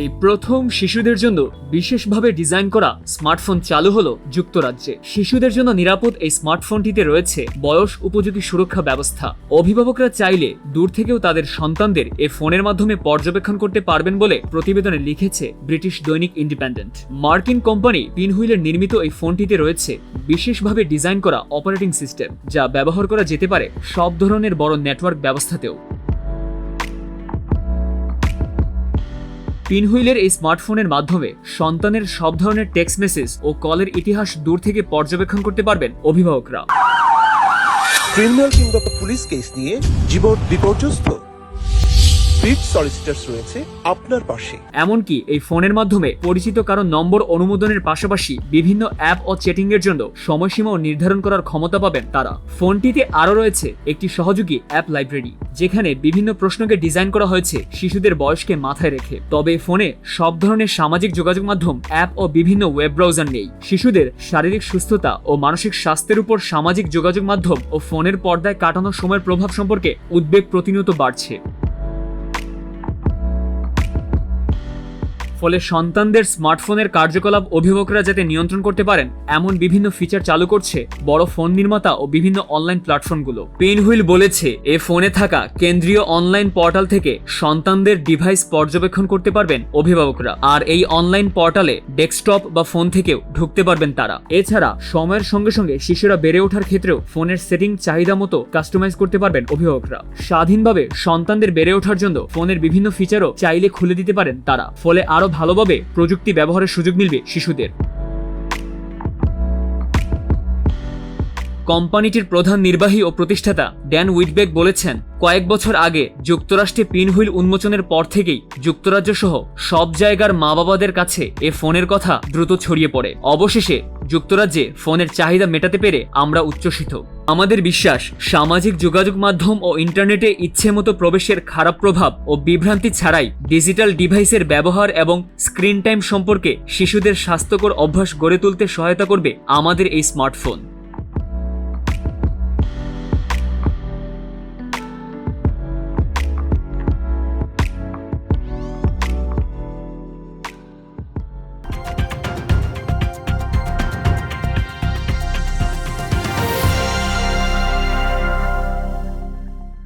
এই প্রথম শিশুদের জন্য বিশেষভাবে ডিজাইন করা স্মার্টফোন চালু হলো যুক্তরাজ্যে। শিশুদের জন্য নিরাপদ এই স্মার্টফোনটিতে রয়েছে বয়স উপযোগী সুরক্ষা ব্যবস্থা। অভিভাবকরা চাইলে দূর থেকেও তাদের সন্তানদের এ ফোনের মাধ্যমে পর্যবেক্ষণ করতে পারবেন বলে প্রতিবেদনে লিখেছে ব্রিটিশ দৈনিক ইন্ডিপেন্ডেন্ট। মার্কিন কোম্পানি পিনহুইলের নির্মিত এই ফোনটিতে রয়েছে বিশেষভাবে ডিজাইন করা অপারেটিং সিস্টেম, যা ব্যবহার করা যেতে পারে সব ধরনের বড় নেটওয়ার্ক ব্যবস্থাতেও। পিনহুইলের এই স্মার্টফোনের মাধ্যমে সন্তানের সব ধরনের টেক্সট মেসেজ ও কলের ইতিহাস দূর থেকে পর্যবেক্ষণ করতে পারবেন অভিভাবকরা। ক্রিমিনাল কিংবা পুলিশ কেস নিয়ে জীবন বিপর্যস্ত। বিট সলিসিটার্স রয়েছে আপনার পাশে। এমনকি এই ফোনের মাধ্যমে পরিচিত কারও নম্বর অনুমোদনের পাশাপাশি বিভিন্ন অ্যাপ ও চ্যাটিং এর জন্য সময়সীমাও নির্ধারণ করার ক্ষমতা পাবেন তারা। ফোনটিতে আরও রয়েছে একটি সহযোগী অ্যাপ লাইব্রেরি, যেখানে বিভিন্ন প্রশ্নকে ডিজাইন করা হয়েছে শিশুদের বয়সকে মাথায় রেখে। তবে ফোনে সব ধরনের সামাজিক যোগাযোগ মাধ্যম, অ্যাপ ও বিভিন্ন ওয়েব ব্রাউজার নেই। শিশুদের শারীরিক সুস্থতা ও মানসিক স্বাস্থ্যের উপর সামাজিক যোগাযোগ মাধ্যম ও ফোনের পর্দায় কাটানো সময়ের প্রভাব সম্পর্কে উদ্বেগ প্রতিনিয়ত বাড়ছে। ফলে সন্তানদের স্মার্টফোনের কার্যকলাপ অভিভাবকরা যাতে নিয়ন্ত্রণ করতে পারেন, এমন বিভিন্ন ফিচার চালু করছে বড় ফোন নির্মাতা ও বিভিন্ন অনলাইন প্ল্যাটফর্মগুলো পেনহুইল বলেছে, এ ফোনে থাকা কেন্দ্রীয় অনলাইন পোর্টাল থেকে সন্তানদের ডিভাইস পর্যবেক্ষণ করতে পারবেন অভিভাবকরা। আর এই অনলাইন পোর্টালে ডেস্কটপ বা ফোন থেকেও ঢুকতে পারবেন তারা। এছাড়া, সময়ের সঙ্গে সঙ্গে শিশুরা বেড়ে ওঠার ক্ষেত্রেও ফোনের সেটিং চাহিদা মতো কাস্টমাইজ করতে পারবেন অভিভাবকরা। স্বাধীনভাবে সন্তানদের বেড়ে ওঠার জন্য ফোনের বিভিন্ন ফিচারও চাইলে খুলে দিতে পারেন তারা। ফলে আরও ভালোভাবে প্রযুক্তি ব্যবহারের সুযোগ মিলবে শিশুদের। কোম্পানিটির প্রধান নির্বাহী ও প্রতিষ্ঠাতা ড্যান উইটবেক বলেছেন, কয়েক বছর আগে যুক্তরাষ্ট্রে পিনহুইল উন্মোচনের পর থেকেই যুক্তরাজ্য সহ সব জায়গার মা বাবাদের কাছে এ ফোনের কথা দ্রুত ছড়িয়ে পড়ে। অবশেষে যুক্তরাজ্যে ফোনের চাহিদা মেটাতে পেরে আমরা উচ্ছ্বসিত। আমাদের বিশ্বাস, সামাজিক যোগাযোগ মাধ্যম ও ইন্টারনেটে ইচ্ছে মতো প্রবেশের খারাপ প্রভাব ও বিভ্রান্তি ছাড়াই ডিজিটাল ডিভাইসের ব্যবহার এবং স্ক্রিন টাইম সম্পর্কে শিশুদের স্বাস্থ্যকর অভ্যাস গড়ে তুলতে সহায়তা করবে আমাদের এই স্মার্টফোন।